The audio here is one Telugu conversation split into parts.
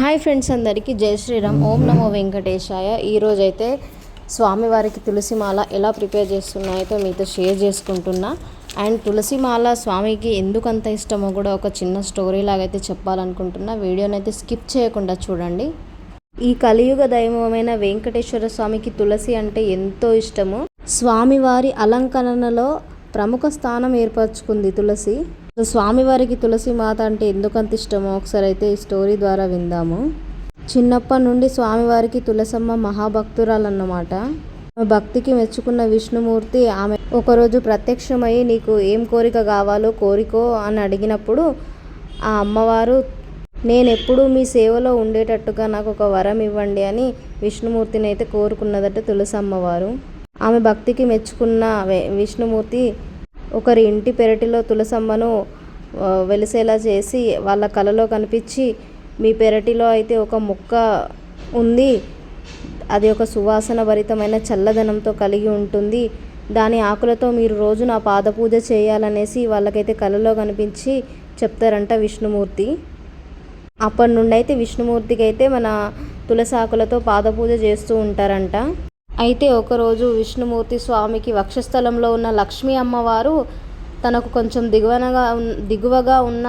హాయ్ ఫ్రెండ్స్ అందరికీ జై శ్రీరామ్. ఓం నమో వెంకటేశాయ. ఈరోజైతే స్వామివారికి తులసిమాల ఎలా ప్రిపేర్ చేస్తున్నాయో మీతో షేర్ చేసుకుంటున్నా. అండ్ తులసిమాల స్వామికి ఎందుకు అంత ఇష్టమో కూడా ఒక చిన్న స్టోరీ లాగైతే చెప్పాలనుకుంటున్నా. వీడియోనైతే స్కిప్ చేయకుండా చూడండి. ఈ కలియుగ దైవమైన వెంకటేశ్వర స్వామికి తులసి అంటే ఎంతో ఇష్టము. స్వామివారి అలంకరణలో ప్రముఖ స్థానం ఏర్పరచుకుంది తులసి. స్వామివారికి తులసి మాత అంటే ఎందుకంత ఇష్టమో ఒకసారి అయితే ఈ స్టోరీ ద్వారా విందాము. చిన్నప్పటి నుండి స్వామివారికి తులసమ్మ మహాభక్తురాలన్నమాట. ఆమె భక్తికి మెచ్చుకున్న విష్ణుమూర్తి ఆమె ఒకరోజు ప్రత్యక్షమై నీకు ఏం కోరిక కావాలో కోరికో అని అడిగినప్పుడు ఆ అమ్మవారు నేను ఎప్పుడూ మీ సేవలో ఉండేటట్టుగా నాకు ఒక వరం ఇవ్వండి అని విష్ణుమూర్తిని అయితే కోరుకున్నదట తులసి అమ్మవారు ఆమె భక్తికి మెచ్చుకున్న విష్ణుమూర్తి ఒకరి ఇంటి పెరటిలో తులసమ్మను వెలిసేలా చేసి వాళ్ళ కలలో కనిపించి మీ పెరటిలో అయితే ఒక మొక్క ఉంది. అది ఒక సువాసన భరితమైన చల్లదనంతో కలిగి ఉంటుంది. దాని ఆకులతో మీరు రోజు నా పాదపూజ చేయాలనేసి వాళ్ళకైతే కలలో కనిపించి చెప్తారంట విష్ణుమూర్తి. అప్పటి నుండి అయితే విష్ణుమూర్తికి అయితే మన తులసి ఆకులతో పాదపూజ చేస్తూ ఉంటారంట. అయితే ఒకరోజు విష్ణుమూర్తి స్వామికి వక్షస్థలంలో ఉన్న లక్ష్మీ అమ్మవారు తనకు కొంచెం దిగువనగా దిగువగా ఉన్న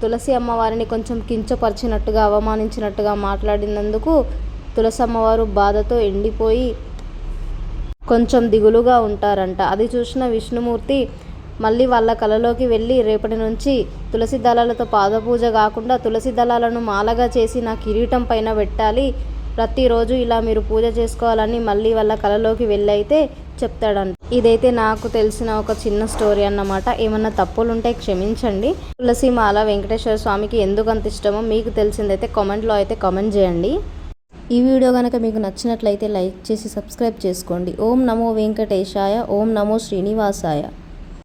తులసి అమ్మవారిని కొంచెం కించపరిచినట్టుగా అవమానించినట్టుగా మాట్లాడినందుకు తులసి అమ్మవారు బాధతో ఎండిపోయి కొంచెం దిగులుగా ఉంటారంట. అది చూసిన విష్ణుమూర్తి మళ్ళీ వాళ్ళ కలలోకి వెళ్ళి రేపటి నుంచి తులసి దళాలతో పాదపూజ కాకుండా తులసి దళాలను మాలగా చేసి నా కిరీటం పైన పెట్టాలి. ప్రతిరోజు ఇలా మీరు పూజ చేసుకోవాలని మళ్ళీ వాళ్ళ కలలోకి వెళ్ళైతే చెప్తాడంట. ఇదైతే నాకు తెలిసిన ఒక చిన్న స్టోరీ అన్నమాట. ఏమన్నా తప్పులు ఉంటే క్షమించండి. తులసిమాల వెంకటేశ్వర స్వామికి ఎందుకు అంత ఇష్టమో మీకు తెలిసిందైతే కామెంట్లో అయితే కామెంట్ చేయండి. ఈ వీడియో కనుక మీకు నచ్చినట్లయితే లైక్ చేసి సబ్స్క్రైబ్ చేసుకోండి. ఓం నమో వెంకటేశాయ ఓం నమో శ్రీనివాసాయ.